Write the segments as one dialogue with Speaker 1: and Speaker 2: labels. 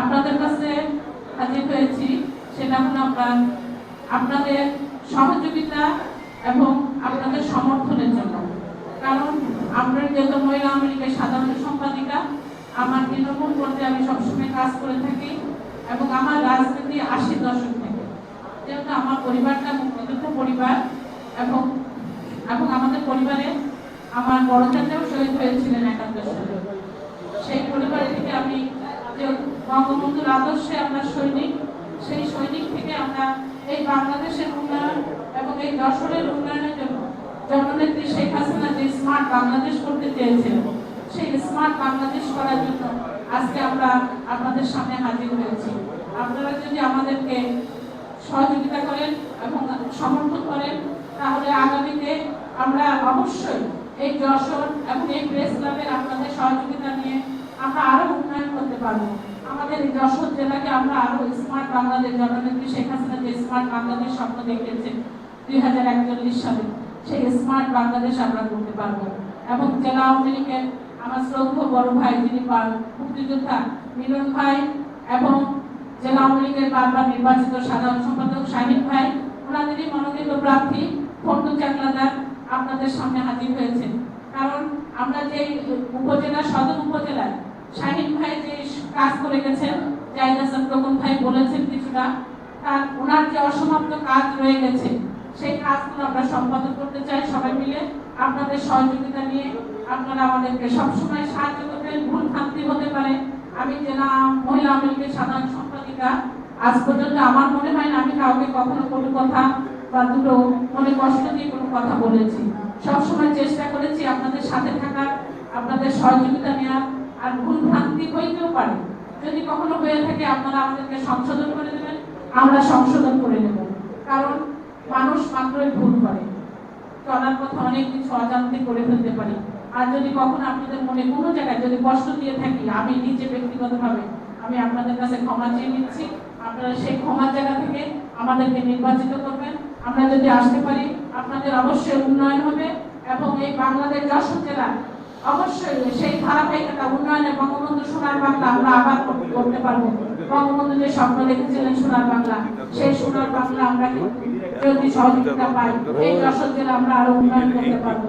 Speaker 1: আপনাদের কাছে হাজির হয়েছি, সেটা হলো আমরা আপনাদের সহযোগিতা এবং আপনাদের সমর্থনের জন্য। কারণ আমরা যেহেতু মহিলা আওয়ামী লীগের সাধারণ সম্পাদিকা, আমার তৃণমূল বলতে আমি সবসময় কাজ করে থাকি এবং আমার রাজনীতি আশি দশক থেকে। যেহেতু আমার পরিবারটা মুক্তিযুদ্ধ পরিবার এবং এবং আমাদের পরিবারে আমার বড় চাচাও শহীদ হয়েছিলেন একাত্তর সেই পরিবারে থেকে আমি বঙ্গবন্ধুর আদর্শে আমরা সৈনিক, সেই সৈনিক থেকে আমরা এই বাংলাদেশের উন্নয়ন এবং এই যশোরের উন্নয়নের জন্য জননেত্রী শেখ হাসিনা যে স্মার্ট বাংলাদেশ করতে চেয়েছিলেন, সেই স্মার্ট বাংলাদেশ করার জন্য আজকে আমরা আপনাদের সামনে হাজির হয়েছি। আপনারা যদি আমাদেরকে সহযোগিতা করেন এবং সমর্থন করেন, তাহলে আগামীতে আমরা অবশ্যই এই যশোর এবং এই প্রেস ক্লাবের আপনাদের সহযোগিতা নিয়ে আমরা আরও উন্নয়ন করতে পারব। আমাদের যশোর জেলাকে আমরা আরও স্মার্ট বাংলাদেশ জননেত্রী শেখ হাসিনা যে স্মার্ট বাংলাদেশ স্বপ্ন দেখেছেন দুই হাজার একচল্লিশ সালে, সেই স্মার্ট বাংলাদেশ আমরা করতে পারব। এবং জেলা আওয়ামী লীগের আমার শ্রদ্ধ বড় ভাই যিনি মুক্তিযোদ্ধা মিলন ভাই এবং জেলা আওয়ামী লীগের বারবার নির্বাচিত সাধারণ সম্পাদক শাহিন ভাই, ওনাদেরই মনোনীত প্রার্থী ফন্টু চাকলাদার আপনাদের সামনে হাজির হয়েছে। কারণ আমরা যে উপজেলা, সদর উপজেলায় শাহিন ভাই কাজ করে গেছেন। জাহিদ হাসান প্রকম ভাই বলেছেন কিছুটা। তার ওনার যে অসমাপ্ত কাজ রয়ে গেছে, সেই কাজগুলো আমরা সম্পাদন করতে চাই সবাই মিলে। আপনাদের সহযোগিতা নিয়ে আপনারা আমাদেরকে সবসময় সাহায্য করবেন। ভুল ভ্রান্তি হতে পারে। আমি জেলা মহিলা আওয়ামী লীগের সাধারণ সম্পাদিকা। আজ পর্যন্ত আমার মনে হয় না আমি কাউকে কখনো কোনো কথা বা দুটো মনে কষ্ট দিয়ে কোনো কথা বলেছি। সবসময় চেষ্টা করেছি আপনাদের সাথে থাকার, আপনাদের সহযোগিতা নেওয়ার আর ভুল ভ্রান্তি হইতেও পারে। যদি কখনো হয়ে থাকে, আপনারা আমাদেরকে সংশোধন করে দেবেন, আমরা সংশোধন করে নেব। কারণ মানুষ মাত্রই ভুল করে। চলার পথে অনেক কিছু অজান্তে করে ফেলতে পারি। আর যদি কখনো আপনাদের মনে কোনো জায়গায় যদি কষ্ট দিয়ে থাকি, আমি নিজে ব্যক্তিগতভাবে, আমি আপনাদের কাছে ক্ষমা চেয়ে নিচ্ছি। আপনারা সেই ক্ষমার জায়গা থেকে আমাদেরকে নির্বাচিত করবেন। আমরা যদি আসতে পারি, আপনাদের অবশ্যই উন্নয়ন হবে এবং এই বাংলাদেশ যশোর জেলা অবশ্যই সেই ধারাবাহিকতা উন্নয়নে বঙ্গবন্ধু সোনার বাংলা আমরা আবার করতে পারব। বঙ্গবন্ধু যে স্বপ্ন দেখেছিলেন সোনার বাংলা, সেই সোনার বাংলা আমরা যদি সহযোগিতা পাই, এই যশোর জেলা আমরা আরও উন্নয়ন করতে পারব।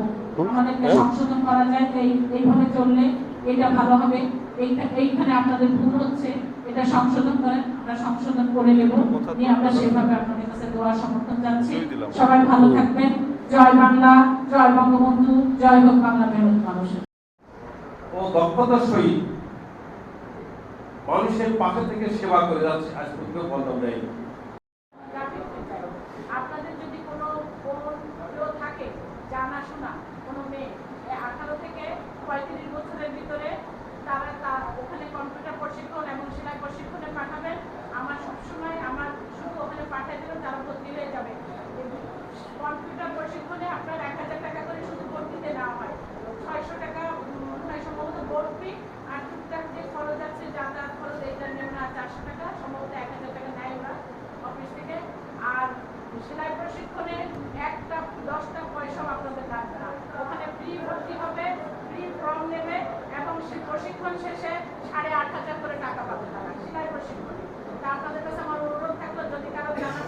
Speaker 1: আমাদেরকে সংশোধন করা যায়, এই- এইভাবে চললে এটা ভালো হবে। এইটা, এইখানে আপনাদের ভুল হচ্ছে, এটা সংশোধন করেন, আমরা সংশোধন করে নেব। নিয়ে আমরা সেভাবে আপনাদের কাছে দোয়া সমর্থন চাচ্ছি সবাই ভালো থাকবেন। জয় বাংলা, জয় বঙ্গবন্ধু, জয় হোক বাংলা মানুষের।
Speaker 2: ও দক্ষতার সহিত মানুষের পাশে থেকে সেবা করে যাচ্ছে আজ পর্যন্ত বন্ধ নেই
Speaker 1: আপনাদের যদি কোনো বোন কেউ থাকে জানাশোনা কোনো মেয়ে আঠারো থেকে পঁয়ত্রিশ বছরের ভিতরে তারা তা ওখানে কম্পিউটার প্রশিক্ষণ এবং সেলাই প্রশিক্ষণে পাঠাবেন আমার সবসময় আমার শুধু ওখানে পাঠিয়ে দেবেন তারা ভর্তি হয়ে যাবে কম্পিউটার প্রশিক্ষণে আপনার এক হাজার টাকা করে শুধু ভর্তিতে নেওয়া হয় ছয়শো টাকা উম, মনে হয় সম্ভবত বোর্ড ফি আর টুকটাক যে খরচ আছে যাতায়াত খরচ এইটা নিয়ে না চারশো টাকা সম্ভবত এক হাজার টাকা নেয় ওরা অফিস থেকে আর সেলাই প্রশিক্ষণে একটা দশটা পয়সাও আপনাদের লাগবে। না ওখানে ফ্রি ভর্তি হবে ফ্রি ফর্ম নেবে এবং সে প্রশিক্ষণ শেষে সাড়ে আট হাজার করে টাকা পাবে তারা, সেলাই প্রশিক্ষণে। তা আপনাদের কাছে আমার অনুরোধ থাকল, যদি কারও জানা